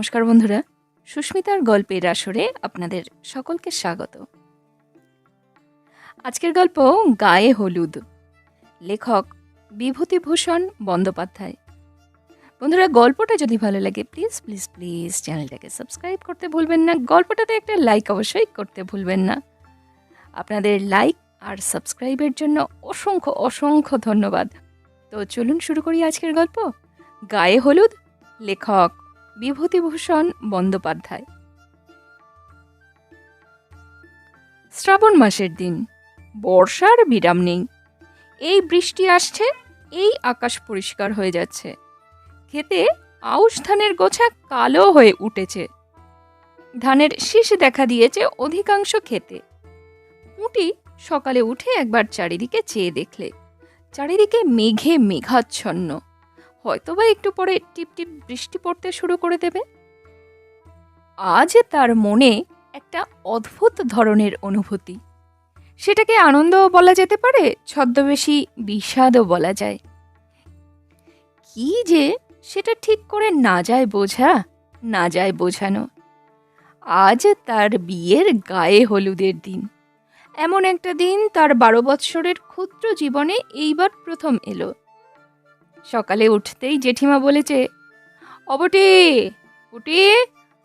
নমস্কার বন্ধুরা। সুস্মিতার গল্পের আসরে আপনাদের সকলকে স্বাগত। আজকের গল্প গায়ে হলুদ। লেখক বিভূতিভূষণ বন্দ্যোপাধ্যায়। বন্ধুরা, গল্পটা যদি ভালো লাগে প্লিজ প্লিজ প্লিজ চ্যানেলটাকে সাবস্ক্রাইব করতে ভুলবেন না। গল্পটাতে একটা লাইক অবশ্যই করতে ভুলবেন না। আপনাদের লাইক আর সাবস্ক্রাইবের জন্য অসংখ্য অসংখ্য ধন্যবাদ। তো চলুন শুরু করি আজকের গল্প। গায়ে হলুদ, লেখক বিভূতিভূষণ বন্দ্যোপাধ্যায়। শ্রাবণ মাসের দিন, বর্ষার বিরাম নেই। এই বৃষ্টি আসছে, এই আকাশ পরিষ্কার হয়ে যাচ্ছে। খেতে আউশ ধানের গোছা কালো হয়ে উঠেছে। ধানের শীষ দেখা দিয়েছে অধিকাংশ খেতে। পুঁটি সকালে উঠে একবার চারিদিকে চেয়ে দেখলে, চারিদিকে মেঘে মেঘাচ্ছন্ন। হয়তোবা একটু পরে টিপটিপ বৃষ্টি পড়তে শুরু করে দেবে। আজ তার মনে একটা অদ্ভুত ধরনের অনুভূতি। সেটাকে আনন্দও বলা যেতে পারে, ছদ্মবেশী বিষাদও বলা যায়। কি যে সেটা ঠিক করে না যায় বোঝা, না যায় বোঝানো। আজ তার বিয়ের গায়ে হলুদের দিন। এমন একটা দিন তার বারো বৎসরের ক্ষুদ্র জীবনে এইবার প্রথম এলো। সকালে উঠতেই জেঠিমা বলেছে, অবটি, উটি,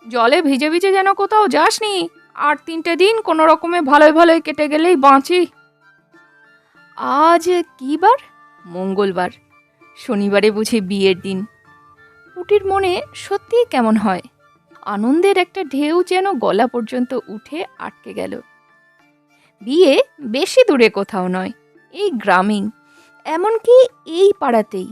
জলে ভিজে ভিজে যেন কোথাও যাসনি, আর তিনটে দিন কোনো রকমে ভালোই ভালোই কেটে গেলেই বাঁচি। আজ কি বার? মঙ্গলবার। শনিবারে বুঝি বিয়ের দিন। উটির মনে সত্যিই কেমন হয়? আনন্দের একটা ঢেউ যেন গলা পর্যন্ত উঠে আটকে গেল। বিয়ে বেশি দূরে কোথাও নয়, এই গ্রামেই এমনকি এই পাড়াতেই।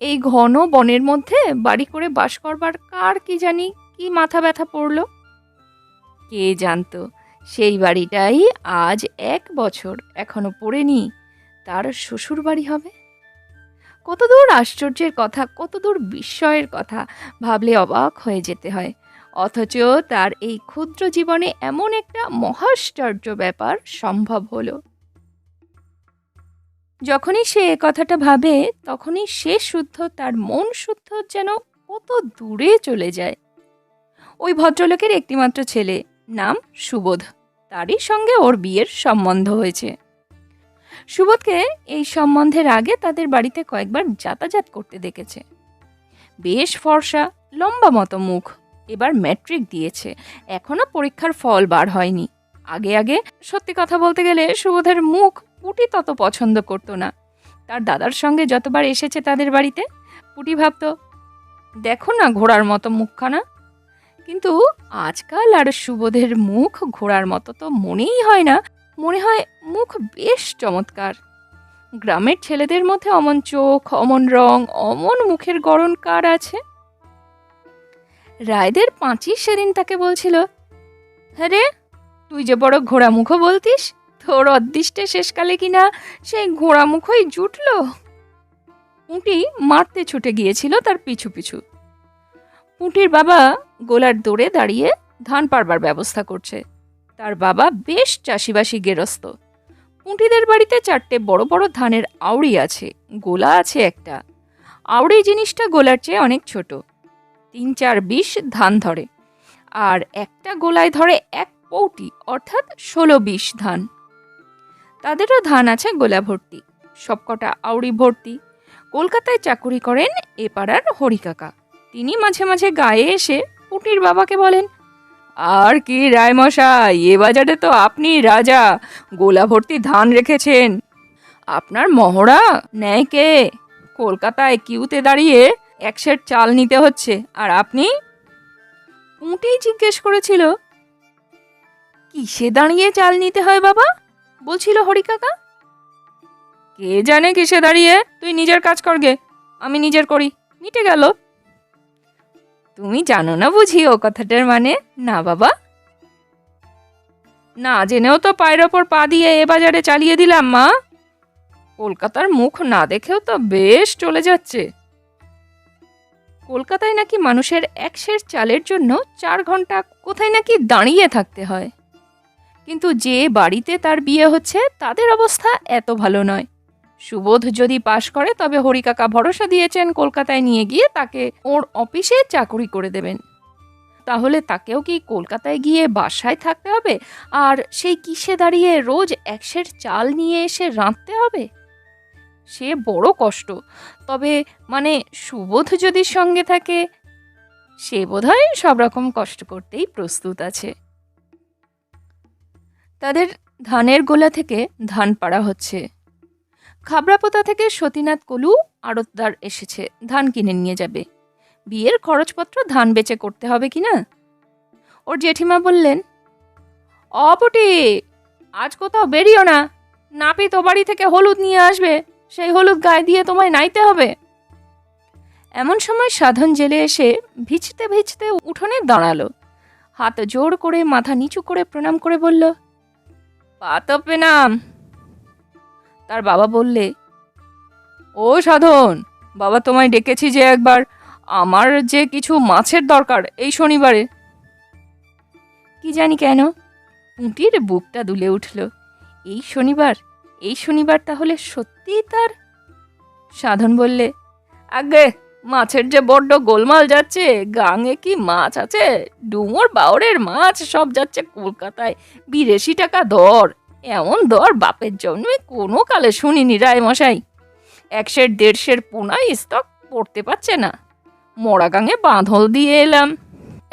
এই ঘন বনের মধ্যে বাড়ি করে বাস করবার কার কি জানি কি মাথা ব্যথা পড়ল? কে জানতো? সেই বাড়িটাই আজ এক বছর এখনও পড়েনি। তার শ্বশুর বাড়ি হবে? কতদূর আশ্চর্যের কথা, কতদূর বিস্ময়ের কথা ভাবলে অবাক হয়ে যেতে হয়। অথচ তার এই ক্ষুদ্র জীবনে এমন একটা মহাশ্চর্য ব্যাপার সম্ভব হলো। যখনই সে এ কথাটা ভাবে, তখনই সে শুদ্ধ, তার মন শুদ্ধ যেন কত দূরে চলে যায়। ওই ভদ্রলোকের একটিমাত্র ছেলে, নাম সুবোধ। তারই সঙ্গে ওর বিয়ের সম্বন্ধ হয়েছে। সুবোধকে এই সম্বন্ধের আগে তাদের বাড়িতে কয়েকবার যাতায়াত করতে দেখেছে। বেশ ফর্সা, লম্বা মতো মুখ, এবার ম্যাট্রিক দিয়েছে। এখনও পরীক্ষার ফল বার হয়নি। আগে আগে সত্যি কথা বলতে গেলে সুবোধের মুখ পুটি তত পছন্দ করতো না। তার দাদার সঙ্গে যতবার এসেছে তাদের বাড়িতে, পুটি ভাবতো, দেখো না ঘোড়ার মতো মুখখানা। কিন্তু আজকাল আর সুবোধের মুখ ঘোড়ার মতো তো মনেই হয় না। মনে হয় মুখ বেশ চমৎকার। গ্রামের ছেলেদের মধ্যে অমন চোখ, অমন রং, অমন মুখের গড়ন কার আছে? রায়দের পাঁচি সেদিন তাকে বলছিল হ্যাঁ রে, তুই যে বড় ঘোড়া মুখো বলতিস তোর অদৃষ্টে শেষকালে কিনা সেই ঘোড়া মুখই জুটল? পুঁটি মারতে ছুটে গিয়েছিল তার পিছু পিছু। পুঁটির বাবা গোলার দৌড়ে দাঁড়িয়ে ধান পারবার ব্যবস্থা করছে। তার বাবা বেশ চাষিবাসী গেরস্ত। পুঁটিদের বাড়িতে চারটে বড় বড় ধানের আউড়ি আছে, গোলা আছে একটা। আউড়ি জিনিসটা গোলার চেয়ে অনেক ছোট। তিন চার বিশ ধান ধরে। আর একটা গোলায় ধরে এক পৌটি, অর্থাৎ ষোলো বিশ ধান। তাদেরও ধান আছে গোলা ভর্তি। সবকটা আউড়ি ভর্তি। কলকাতায় চাকুরি করেন এ পাড়ার হরিকাকা তিনি মাঝে মাঝে গায়ে এসে পুটির বাবাকে বলেন, আর কি রায়মশাই এ বাজারে তো আপনি রাজা, গোলা ভর্তি ধান রেখেছেন। আপনার মহড়া নেয় কে? কলকাতায় কিউতে দাঁড়িয়ে এক সের চাল নিতে হচ্ছে, আর আপনি? পুঁটি জিজ্ঞেস করেছিল, কিসে দাঁড়িয়ে চাল নিতে হয় বাবা? বলছিল হরিকাকা কে জানে কিসে দাঁড়িয়ে? তুই নিজের কাজ করগে আমি নিজের করি। মিটে গেল। তুমি জানো না বুঝি ও কথাটার মানে? না বাবা। না জেনেও তো পায়ের ওপর পা দিয়ে এ বাজারে চালিয়ে দিলাম, মা। কলকাতার মুখ না দেখেও তো বেশ চলে যাচ্ছে। কলকাতায় নাকি মানুষের এক সের চালের জন্য চার ঘণ্টা কোথায় নাকি দাঁড়িয়ে থাকতে হয়? কিন্তু যে বাড়িতে তার বিয়ে হচ্ছে, তাদের অবস্থা এত ভালো নয়। সুবোধ যদি পাশ করে, তবে হরিকাকা ভরসা দিয়েছেন কলকাতায় নিয়ে গিয়ে তাকে ওর অফিসে চাকরি করে দেবেন। তাহলে তাকেও কি কলকাতায় গিয়ে বাসায় থাকতে হবে? আর সেই কিসে দাঁড়িয়ে রোজ একশের চাল নিয়ে এসে রাঁধতে হবে? সে বড় কষ্ট। তবে মানে সুবোধ যদি সঙ্গে থাকে, সে বোধহয় সব রকম কষ্ট করতেই প্রস্তুত আছে। তাদের ধানের গোলা থেকে ধান পাড়া হচ্ছে। খাবড়াপোতা থেকে সতীনাথ কলু আড়তদার এসেছে, ধান কিনে নিয়ে যাবে। বিয়ের খরচপত্র ধান বেচে করতে হবে কি না? ওর জেঠিমা বললেন, অপটি, আজ কোথাও বেরিও না। নাপিত তো বাড়ি থেকে হলুদ নিয়ে আসবে, সেই হলুদ গায়ে দিয়ে তোমায় নাইতে হবে। এমন সময় সাধন জেলে এসে ভিজতে ভিজতে উঠোনে দাঁড়াল। হাত জোর করে, মাথা নিচু করে প্রণাম করে বলল পাতপে নাম। তার বাবা বললে, ও সাধন, বাবা তোমায় ডেকেছি যে একবার। আমার যে কিছু মাছের দরকার এই শনিবারে। কি জানি কেন, পুঁটির বুকটা দুলে উঠল। এই শনিবার এই শনিবার তাহলে সত্যিই তার? সাধন বললে আগে মাছের যে বড্ড গোলমাল যাচ্ছে, গাঙে কি মাছ আছে? ডুমোর বাউরের মাছ সব যাচ্ছে কলকাতায়। বিরাশি টাকা দর। এমন দর বাপের জন্মে কোনো কালে শুনিনি রায় মশাই একশের দেড়শের পোনায় স্টক পড়তে পারছে না। মোড়াগাঙে বাঁধল দিয়ে এলাম।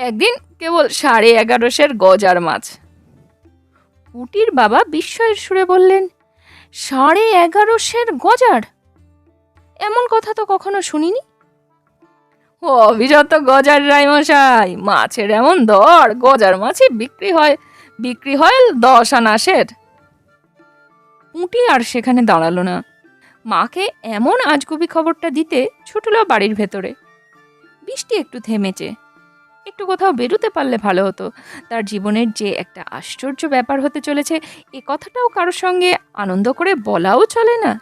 একদিন কেবল সাড়ে এগারোশের গজার মাছ। পুটির বাবা বিস্ময়ের সুরে বললেন, সাড়ে এগারোশের গজার? এমন কথা তো কখনো শুনিনি? ও অভিজাত গজার রায়মশাই, মাছের এমন দর, গজার মাছই বিক্রি হয়। বিক্রি হয় দশ আনাসের পুঁটি আর সেখানে দাঁড়াল না। মাকে এমন আজগুবি খবরটা দিতে ছুটলো বাড়ির ভেতরে। বৃষ্টি একটু থেমেছে। একটু কোথাও বেরোতে পারলে ভালো হতো। তার জীবনের যে একটা আশ্চর্য ব্যাপার হতে চলেছে, এ কথাটাও কারোর সঙ্গে আনন্দ করে বলাও চলে না।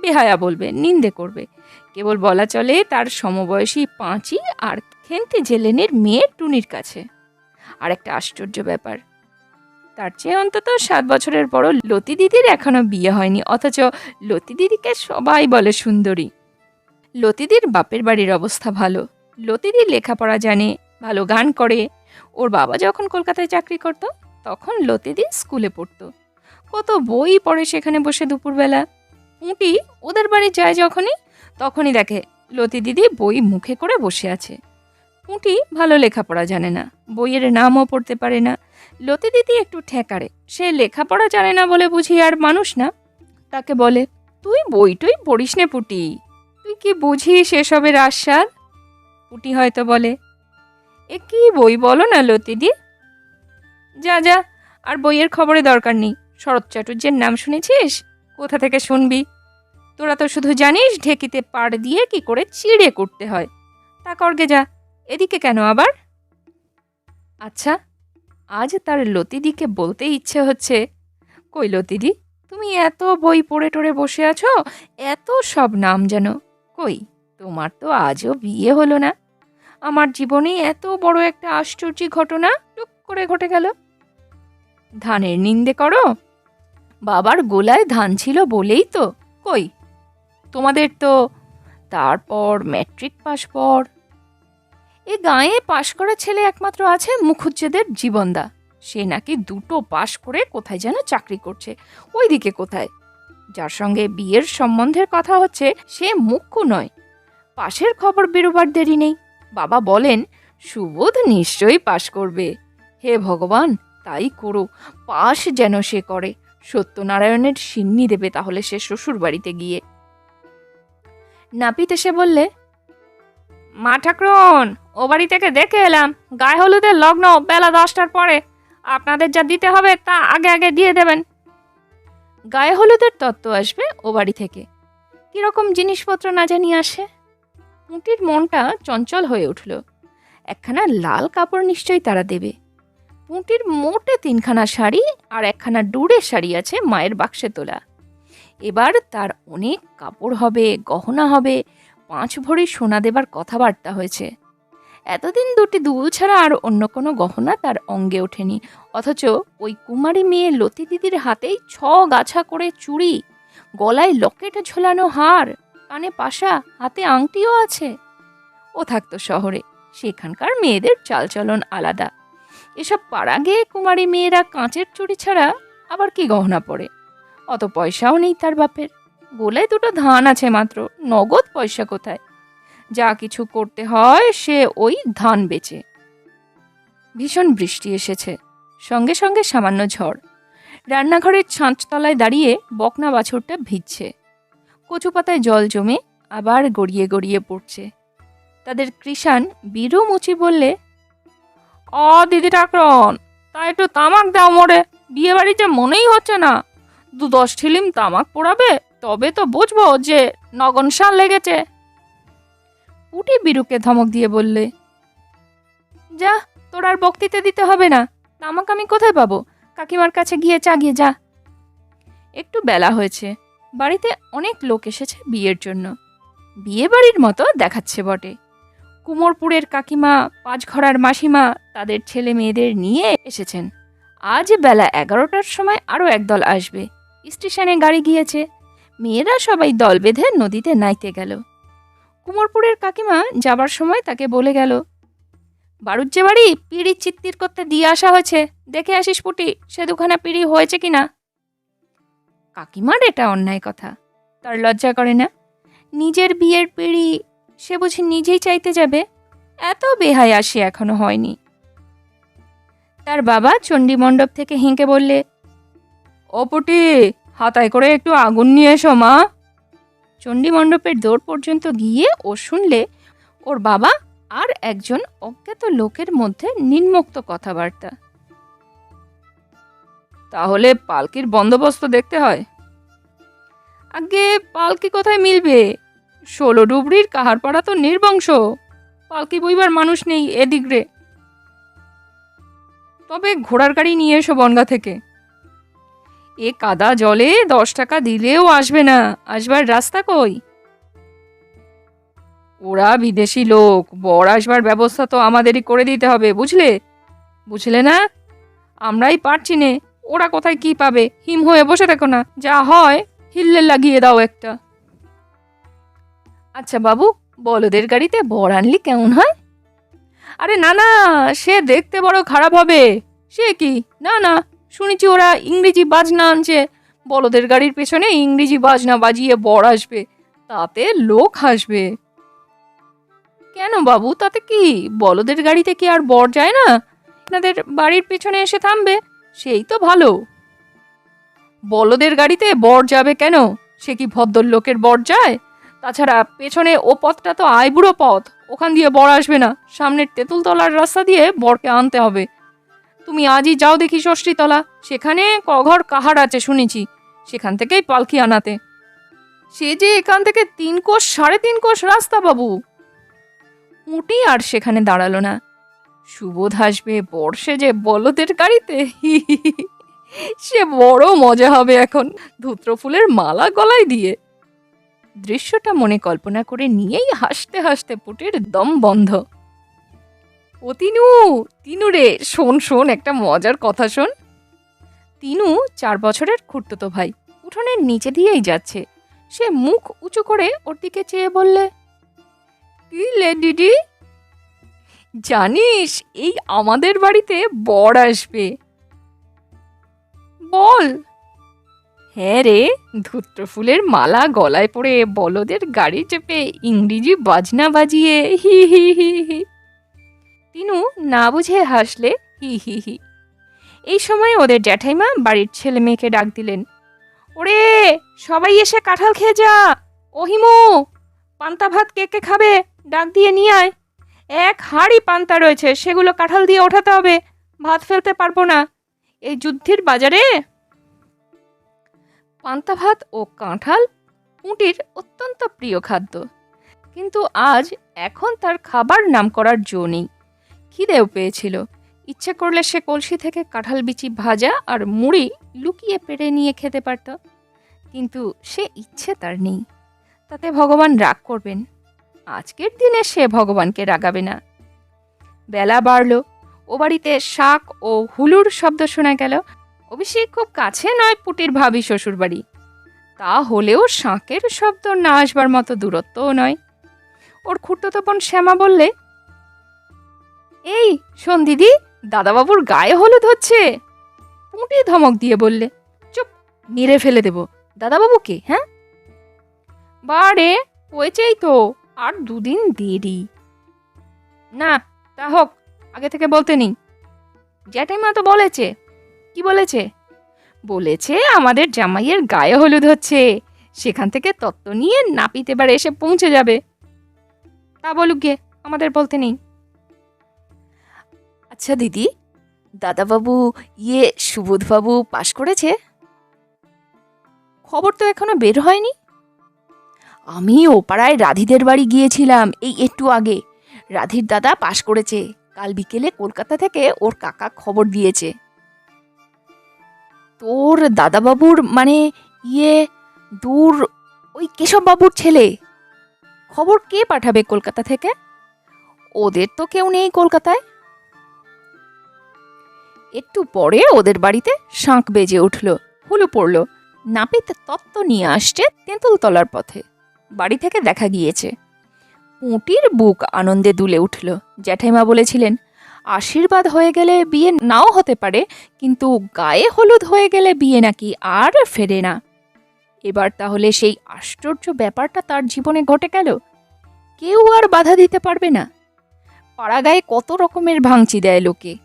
বেহায়া বলবে, নিন্দে করবে। কেবল বলা চলে তার সমবয়সী পাঁচই আর খেন্তি জেলেনের মেয়ে টুনির কাছে। আর একটা আশ্চর্য ব্যাপার, তার চেয়ে অন্তত সাত বছরের বড় লতি দিদির এখনও বিয়ে হয়নি, অথচ লতি দিদিকে সবাই বলে সুন্দরী। লতিদির বাপের বাড়ির অবস্থা ভালো লতিদি লেখাপড়া জানে, ভালো গান করে। ওর বাবা যখন কলকাতায় চাকরি করত, তখন লতিদি স্কুলে পড়তো। কত বই পড়ে সেখানে বসে দুপুরবেলা। পুঁটি ওদের বাড়ি যায় যখনই তখনই দেখে লতি দিদি বই মুখে করে বসে আছে। পুঁটি ভালো লেখাপড়া জানে না, বইয়ের নামও পড়তে পারে না। লতি দিদি একটু ঠেকারে, সে লেখাপড়া জানে না বলে বুঝি আর মানুষ না। তাকে বলে, তুই বইটই পড়িস নে পুটি, তুই কি বুঝিস এসবের আশ্বাদ পুটি হয়তো বলে, এ কি বই বলো না লতিদি যা যা, আর বইয়ের খবরে দরকার নেই। শরৎ চাটুর্যের নাম শুনেছিস? কোথা থেকে শুনবি? তোরা তো শুধু জানিস ঢেকিতে পাড় দিয়ে কি করে চিড়ে করতে হয়। তা করগে যা, এদিকে কেন আবার? আচ্ছা আজ তার লতিদিকে বলতে ইচ্ছে হচ্ছে, কই লতিদি, তুমি এত বই পড়ে টড়ে বসে আছো, এত সব নাম যেন কই তোমার তো আজও বিয়ে হলো না। আমার জীবনে এত বড় একটা আশ্চর্য ঘটনা টুক করে ঘটে গেল। ধানের নিন্দে করো, বাবার গোলায় ধান ছিল বলেই তো, কই তোমাদের তো। তারপর ম্যাট্রিক পাস পর। এ গায়ে পাশ করা ছেলে একমাত্র আছে মুখুজ্জেদের জীবনদা। সে নাকি দুটো পাশ করে কোথায় যেন চাকরি করছে, ওইদিকে কোথায়? যার সঙ্গে বিয়ের সম্বন্ধের কথা হচ্ছে, সে মুখ্য নয়। পাশের খবর বেরোবার দেরি নেই। বাবা বলেন, সুবোধ নিশ্চয়ই পাশ করবে। হে ভগবান, তাই করো। পাশ যেন সে করে। সত্যনারায়ণের সিন্নি দেবে তাহলে সে শ্বশুর বাড়িতে গিয়ে। নাপিত এসে বললে, মা ঠাকুরন, ও বাড়ি থেকে দেখে এলাম, গায়ে হলুদের লগ্ন বেলা দশটার পরে। আপনাদের যা দিতে হবে তা আগে আগে দিয়ে দেবেন। গায়ে হলুদের তত্ত্ব আসবে ও বাড়ি থেকে। কীরকম জিনিসপত্র না জানি আসে? মুটির মনটা চঞ্চল হয়ে উঠল। একখানা লাল কাপড় নিশ্চয়ই তারা দেবে। পুঁটির মোটে তিনখানা শাড়ি আর একখানা ডুরে শাড়ি আছে মায়ের বাক্সে তোলা। এবার তার অনেক কাপড় হবে, গহনা হবে, পাঁচ ভরি সোনা দেবার কথাবার্তা হয়েছে। এতদিন দুটি দুল ছাড়া আর অন্য কোনো গহনা তার অঙ্গে ওঠেনি। অথচ ওই কুমারী মেয়ে লতি দিদির হাতেই ছ গাছা করে চুড়ি, গলায় লকেটে ঝোলানো হার, কানে পাশা, হাতে আংটিও আছে। ও থাকতো শহরে, সেখানকার মেয়েদের চালচলন আলাদা। এসব পাড়া গিয়ে কুমারী মেয়েরা কাঁচের চুড়ি ছাড়া আবার কি গহনা পড়ে অত পয়সাও নেই তার বাপের। গোলায় দুটো ধান আছে মাত্র, নগদ পয়সা কোথায়? যা কিছু করতে হয় সে ওই ধান বেচে। ভীষণ বৃষ্টি এসেছে, সঙ্গে সঙ্গে সামান্য ঝড়। রান্নাঘরের ছাঁচতলায় দাঁড়িয়ে বকনা বাছুরটা ভিজছে। কচু পাতায় জল জমে আবার গড়িয়ে গড়িয়ে পড়ছে। তাদের কৃষাণ বীরু মুচি বললে, অ দিদি ঠাকরন তা একটু তামাক দাও মোড়ে বিয়ে বাড়িতে মনেই হচ্ছে না। দু দশ ঠিলিম তামাক পোড়াবে, তবে তো বুঝব যে নগন সাল লেগেছে। পুটি বিরুকে ধমক দিয়ে বললে, যা, তোর আর বক্তৃতা দিতে হবে না। তামাক আমি কোথায় পাবো? কাকিমার কাছে গিয়ে চাগিয়ে যা। একটু বেলা হয়েছে। বাড়িতে অনেক লোক এসেছে বিয়ের জন্য। বিয়ে বাড়ির মতো দেখাচ্ছে বটে। কুমোরপুরের কাকিমা, পাঁচঘরার মাসিমা, তাদের ছেলে মেয়েদের নিয়ে এসেছেন। আজ বেলা এগারোটার সময় আরও একদল আসবে। স্টেশনে গাড়ি গিয়েছে। মেয়েরা সবাই দল বেঁধে নদীতে নাইতে গেল। কুমোরপুরের কাকিমা যাবার সময় তাকে বলে গেল বাড়ুজ্জে বাড়ি পিড়ি চিত্তির করতে দিয়ে আসা হয়েছে। দেখে আসিস পুটি, সে দুখানা পিড়ি হয়েছে কিনা? কাকিমার এটা অন্যায় কথা, তার লজ্জা করে না। নিজের বিয়ের পিড়ি সে বুঝি নিজেই চাইতে যাবে? এত বেহাই আসি এখনও হয়নি। তার বাবা চণ্ডী মণ্ডপ থেকে হেঁকে বললে ও পুটি, হাতায় করে একটু আগুন নিয়ে এসো, মা। চণ্ডী মণ্ডপের দৌড় পর্যন্ত গিয়ে ও শুনলে ওর বাবা আর একজন অজ্ঞাত লোকের মধ্যে নিম্মুক্ত কথাবার্তা। তাহলে পালকির বন্দোবস্ত দেখতে হয়। আগে পালকি কোথায় মিলবে? ষোলো ডুবরির কাহারপাড়া তো নির্বংশ। পালকি বইবার মানুষ নেই এদিক রে তবে ঘোড়ার গাড়ি নিয়ে এসো বনগা থেকে। এ কাদা জলে দশ টাকা দিলেও আসবে না। আসবার রাস্তা কই? ওরা বিদেশি লোক, বর আসবার ব্যবস্থা তো আমাদেরই করে দিতে হবে, বুঝলে? বুঝলে না? আমরাই পারছি নে, ওরা কোথায় কি পাবে? হিম হয়ে বসে দেখো না, যা হয়, হিল্লে লাগিয়ে দাও একটা। আচ্ছা বাবু, বলদের গাড়িতে বর আনলি কেমন হয়? আরে না না, সে দেখতে বড় খারাপ হবে। সে কি? না না শুনেছি ওরা ইংরেজি বাজনা আনছে। বলদের গাড়ির পেছনে ইংরেজি বাজনা বাজিয়ে বর আসবে। তাতে লোক হাসবে। কেন বাবু? তাতে কি? বলদের গাড়িতে কি আর বর যায় না? আপনাদের বাড়ির পেছনে এসে থামবে, সেই তো ভালো। বলদের গাড়িতে বর যাবে কেন? সে কি ভদ্রলোকের বর যায়? তাছাড়া পেছনে ও পথটা তো আইবুড়ো পথ। ওখান দিয়ে বর আসবে না। সামনের তেঁতুলতলার রাস্তা দিয়ে বরকে আনতে হবে। তুমি আজই যাও দেখি ষষ্ঠীতলা। সেখানে কঘর কাহার আছে শুনেছি। সেখান থেকেই পালকি আনাতে। সে যে এখান থেকে তিন কোষ, সাড়ে তিন কোষ রাস্তা বাবু। মোটেই আর সেখানে দাঁড়াল না। সুবোধ আসবে বর্ষে যে বলদের গাড়িতে। সে বড় মজা হবে এখন ধূত্র ফুলের মালা গলায় দিয়ে। দৃশ্যটা মনে কল্পনা করে নিয়েই হাসতে হাসতে পুটির দম বন্ধ। ও তিনু তিনু রে, শোন শোন, একটা মজার কথা শোন। তিনু চার বছরের খুঁড়তো ভাই, উঠোনের নিচে দিয়েই যাচ্ছে। সে মুখ উঁচু করে ওর দিকে চেয়ে বললে, কি লে দিদি? জানিস, এই আমাদের বাড়িতে বর আসবে। বল? হ্যাঁ রে, ধূত্র ফুলের মালা গলায় পড়ে বলদের গাড়ি চেপে ইংরেজি বাজনা বাজিয়ে হি হি হি হি। তিনু না বুঝে হাসলে, হি হি হি। এই সময় ওদের জ্যাঠাইমা বাড়ির ছেলে মেয়েকে ডাক দিলেন, ওরে, সবাই এসে কাঁঠাল খেয়ে যা। ওহিমু, পান্তা ভাত কে কে খাবে? ডাক দিয়ে নিয়ে আয়। এক হাড়ি পান্তা রয়েছে, সেগুলো কাঁঠাল দিয়ে ওঠাতে হবে। ভাত ফেলতে পারব না। এই যুদ্ধের বাজারে? পান্তা ভাত ও কাঁঠাল পুঁটির অত্যন্ত প্রিয় খাদ্য। কিন্তু আজ এখন তার খাবার নাম করার জো নেই। খিদেও পেয়েছিল। ইচ্ছে করলে সে কলসি থেকে কাঁঠাল বিচি ভাজা আর মুড়ি লুকিয়ে পেড়ে নিয়ে খেতে পারত। কিন্তু সে ইচ্ছে তার নেই। তাতে ভগবান রাগ করবেন। আজকের দিনে সে ভগবানকে রাগাবে না। বেলা বাড়ল। ও বাড়িতে শাক ও হুলুর শব্দ শোনা গেল। অবশ্যই খুব কাছে নয় পুটির ভাবি শ্বশুর বাড়ি তা হলেও শাঁকের শব্দ না আসবার মতো দূরত্বও নয়। ওর বোন শ্যামা বললে এই, শোন দিদি, দাদাবাবুর গায়ে হলুদ হচ্ছে। পুঁটি ধমক দিয়ে বললে, চুপ, মেরে ফেলে দেব। দাদাবাবুকে হ্যাঁ? বারে হয়েছেই তো, আর দুদিন দেরি। না, তা হোক, আগে থেকে বলতে নেই। জ্যাঠাইমা তো বলেছে। কি বলেছে? বলেছে আমাদের জামাইয়ের গায়ে হলুদ হচ্ছে। সেখান থেকে তত্ত্ব নিয়ে নাপিত এবার এসে পৌঁছে যাবে। তা বলুক গে, আমাদের বলতে নেই। আচ্ছা দিদি। দাদাবাবু ইয়ে সুবোধবাবু পাশ করেছে? খবর তো এখনও বের হয়নি। আমি ও পাড়ায় রাধিদের বাড়ি গিয়েছিলাম এই একটু আগে। রাধির দাদা পাশ করেছে। কাল বিকেলে কলকাতা থেকে ওর কাকা খবর দিয়েছে। তোর দাদাবাবুর মানে ইয়ে দূর ওই কেশববাবুর ছেলে। খবর কে পাঠাবে কলকাতা থেকে? ওদের তো কেউ নেই কলকাতায়। একটু পরে ওদের বাড়িতে শাঁখ বেজে উঠল, হুলু পড়ল। নাপিত তত্ত্ব নিয়ে আসছে তেঁতুলতলার পথে। বাড়ি থেকে দেখা গিয়েছে। পুঁটির বুক আনন্দে দুলে উঠল। জ্যাঠাইমা বলেছিলেন, আশীর্বাদ হয়ে গেলে বিয়ে নাও হতে পারে, কিন্তু গায়ে হলুদ হয়ে গেলে বিয়ে নাকি আর ফেরে না। এবার তাহলে সেই আশ্চর্য ব্যাপারটা তার জীবনে ঘটে গেল? কেউ আর বাধা দিতে পারবে না। পাড়াগায়ে কত রকমের ভাঙচি দেয় লোকে।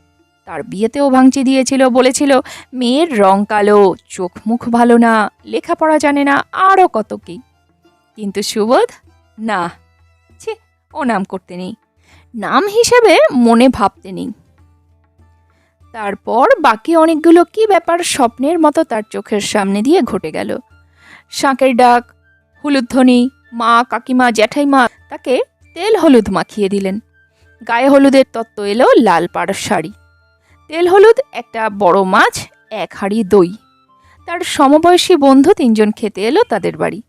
তার বিয়েতেও ভাঙচি দিয়েছিল, বলেছিল, মেয়ের রং কালো, চোখ মুখ ভালো না, লেখাপড়া জানে না আরও কত কি। কিন্তু সুবোধ, না, ছি, ও নাম করতে নেই। নাম হিসেবে মনে ভাবতে নেই। তারপর বাকি অনেকগুলো কি ব্যাপার স্বপ্নের মতো তার চোখের সামনে দিয়ে ঘটে গেল। শাঁকের ডাক হলুধ্বনি মা, কাকিমা, জ্যাঠাইমা, তাকে তেল হলুদ মাখিয়ে দিলেন। গায়ে হলুদের তত্ত্ব এলো লাল পাড় শাড়ি। তেল হলুদ, একটা বড় মাছ, এক হাঁড়ি দই। তার সমবয়সী বন্ধু তিনজন খেতে এলো তাদের বাড়ি।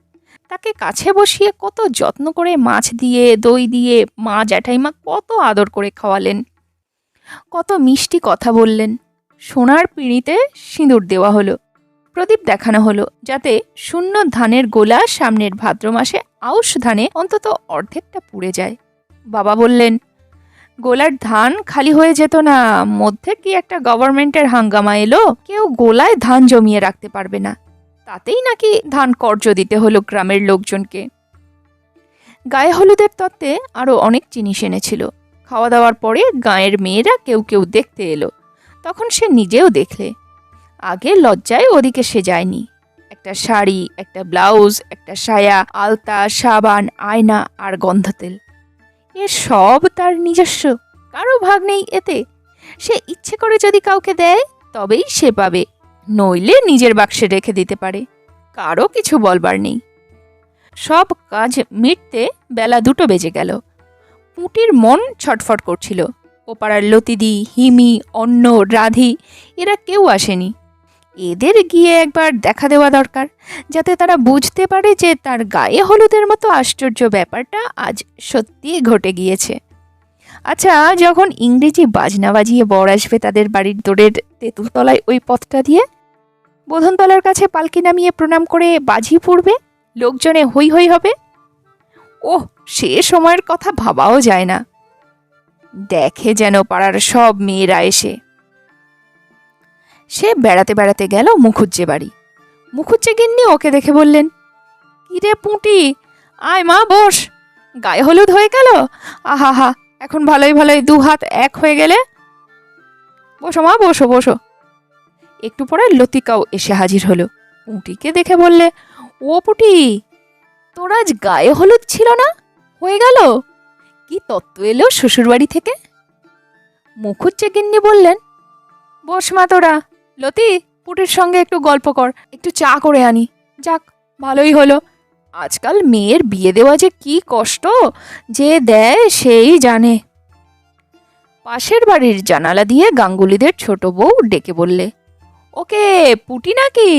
তাকে কাছে বসিয়ে কত যত্ন করে মাছ দিয়ে, দই দিয়ে, মা জ্যাঠাইমা কত আদর করে খাওয়ালেন। কত মিষ্টি কথা বললেন। সোনার পিঁড়িতে সিঁদুর দেওয়া হলো, প্রদীপ দেখানো হলো, যাতে শূন্য ধানের গোলা সামনের ভাদ্র মাসে আউশ ধানে অন্তত অর্ধেকটা পুড়ে যায়। বাবা বললেন গোলার ধান খালি হয়ে যেত না। মধ্যে কি একটা গভর্নমেন্টের হাঙ্গামা এলো? কেউ গোলায় ধান জমিয়ে রাখতে পারবে না। তাতেই নাকি ধান কর্য দিতে হলো গ্রামের লোকজনকে। গায়ে হলুদের তত্ত্বে আরও অনেক জিনিস এনেছিল। খাওয়া দাওয়ার পরে গাঁয়ের মেয়েরা কেউ কেউ দেখতে এলো। তখন সে নিজেও দেখলে। আগে লজ্জায় ওদিকে সে যায়নি। একটা শাড়ি, একটা ব্লাউজ, একটা সায়া, আলতা, সাবান, আয়না আর গন্ধতেল। এ সব তার নিজস্ব। কারও ভাগ নেই এতে। সে ইচ্ছে করে যদি কাউকে দেয়, তবেই সে পাবে। নইলে নিজের বাক্সে রেখে দিতে পারে। কারও কিছু বলবার নেই। সব কাজ মিটতে বেলা দুটো বেজে গেল। পুঁটির মন ছটফট করছিল। ওপাড়ার লতিদি, হিমি, অন্ন, রাধি, এরা কেউ আসেনি। এদের গিয়ে একবার দেখা দেওয়া দরকার, যাতে তারা বুঝতে পারে যে তার গায়ে হলুদের মতো আশ্চর্য ব্যাপারটা আজ সত্যিই ঘটে গিয়েছে। আচ্ছা যখন ইংরেজি বাজনা বাজিয়ে বর আসবে তাদের বাড়ির দোরের তেঁতুলতলায় ওই পথটা দিয়ে? বোধনতলার কাছে পালকি নামিয়ে প্রণাম করে বাজি পড়বে? লোকজনে হই হই হবে? ওহ, সে সময়ের কথা ভাবাও যায় না। দেখে যেন পাড়ার সব মেয়েরা এসে সে বেড়াতে বেড়াতে গেল মুখুজ্জে বাড়ি। মুখুজ্জে গিন্নি ওকে দেখে বললেন, কিরে পুঁটি, আয় মা, বস। গায়ে হলুদ হয়ে গেল? আহা হা এখন ভালোই ভালোই দু হাত এক হয়ে গেলে? বসো মা, বসো বসো। একটু পরে লতিকাও এসে হাজির হলো। পুঁটিকে দেখে বললে, ও পুটি, তোর আজ গায়ে হলুদ ছিল না? হয়ে গেল? কি তত্ত্ব এলো শ্বশুরবাড়ি থেকে? মুখুজ্জে গিন্নি বললেন, বস মা তোরা লতি, পুটির সঙ্গে একটু গল্প কর, একটু চা করে আনি। যাক, ভালোই হলো। আজকাল মেয়ের বিয়ে দেওয়া যে কি কষ্ট, যে দেয় সেই জানে। পাশের বাড়ির জানালা দিয়ে গাঙ্গুলিদের ছোট বউ ডেকে বললে, ওকে, পুটি নাকি?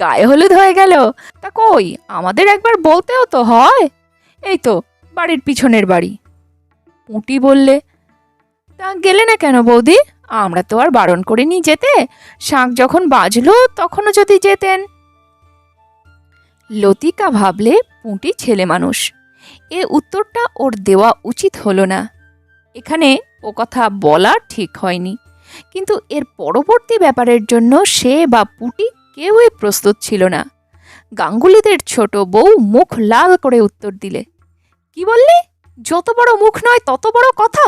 গায়ে হলুদ হয়ে গেল। তা কই, আমাদের একবার বলতেও তো হয়? এই তো, বাড়ির পিছনের বাড়ি। পুঁটি বললে তা গেলে না কেন বৌদি? আমরা তো আর বারণ করিনি যেতে। শাঁখ যখন বাজলো, তখনও যদি যেতেন। লতিকা ভাবলে, পুঁটি ছেলে মানুষ। এ উত্তরটা ওর দেওয়া উচিত হলো না। এখানে ও কথা বলা ঠিক হয়নি। কিন্তু এর পরবর্তী ব্যাপারের জন্য সে বা পুটি কেউই প্রস্তুত ছিল না। গাঙ্গুলিদের ছোট বউ মুখ লাল করে উত্তর দিলে, কি বললি? যত বড় মুখ নয়, তত বড় কথা?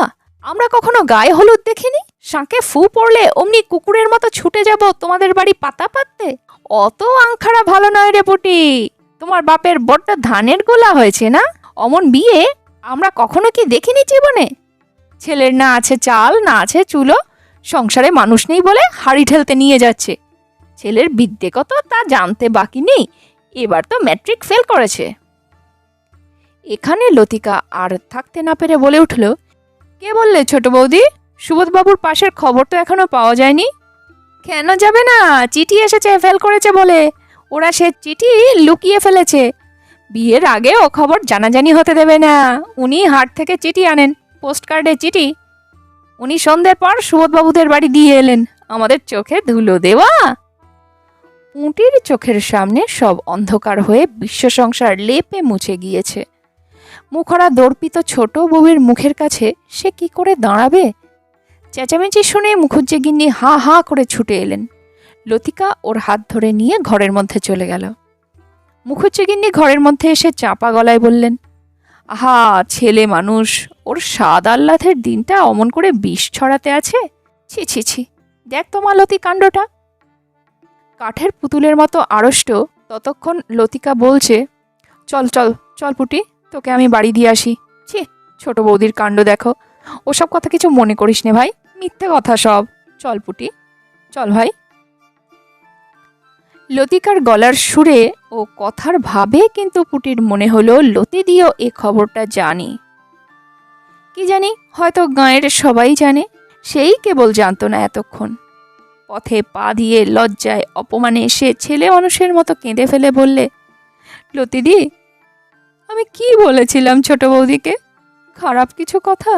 আমরা কখনো গায়ে হলুদ দেখিনি? শাঁকে ফু পড়লে অমনি কুকুরের মতো ছুটে যাব তোমাদের বাড়ি পাতা পাততে? অত আংখারা ভালো নয় রে পুটি। তোমার বাপের বড্ড ধানের গোলা হয়েছে না? অমন বিয়ে আমরা কখনো কি দেখিনি জীবনে? ছেলের না আছে চাল, না আছে চুলো, সংসারে মানুষ নেই বলে হাড়ি ঠেলতে নিয়ে যাচ্ছে। ছেলের বিদ্যে কত তা জানতে বাকি নেই, এবার তো ম্যাট্রিক ফেল করেছে। এখানে লতিকা আর থাকতে না পেরে বলে উঠল কে বললে ছোট বৌদি? সুবোধবাবুর পাশের খবর তো এখনও পাওয়া যায়নি। কেন যাবে না? চিঠি এসেছে, ফেল করেছে বলে। ওরা সে চিঠি লুকিয়ে ফেলেছে। বিয়ের আগে ও খবর জানাজানি হতে দেবে না। উনি হাট থেকে চিঠি আনেন পোস্ট কার্ডে চিঠি। উনি সন্ধ্যের পর সুবোধবাবুদের বাড়ি দিয়ে এলেন। আমাদের চোখে ধুলো দেওয়া। উঁটির চোখের সামনে সব অন্ধকার হয়ে বিশ্ব সংসার লেপে মুছে গিয়েছে। মুখরা দর্পিত ছোট বউয়ের মুখের কাছে সে কি করে দাঁড়াবে? চেঁচামেচি শুনে মুখুজ্জে গিন্নি হা হা করে ছুটে এলেন। লতিকা ওর হাত ধরে নিয়ে ঘরের মধ্যে চলে গেল। মুখুজ্জে গিন্নি ঘরের মধ্যে এসে চাপা গলায় বললেন, আহা, ছেলে মানুষ, ওর স্বাদ আহ্লাদের দিনটা অমন করে বিষ ছড়াতে আছে? ছি ছি ছি, দেখ তো মালতী কাণ্ডটা। কাঠের পুতুলের মতো আড়ষ্ট ততক্ষণ লতিকা বলছে, চল চল চল পুটি। তোকে আমি বাড়ি দিয়ে আসি। ছি, ছোট বৌদির কাণ্ড দেখো। ওসব কথা কিছু মনে করিস নে ভাই, মিথ্যে কথা সব। চল পুটি, চল ভাই। লতিকার গলার সুরে ও কথার ভাবে কিন্তু পুটির মনে হলো, লতি দিয়েও এ খবরটা জানি। কি জানি, হয়তো গাঁয়ের সবাই জানে, সেই কেবল জানতো না এতক্ষণ। পথে পা দিয়ে লজ্জায় অপমানে এসে ছেলে মানুষের মতো কেঁদে ফেলে বললে লতিদি আমি কি বলেছিলাম ছোট বৌদিকে? খারাপ কিছু কথা?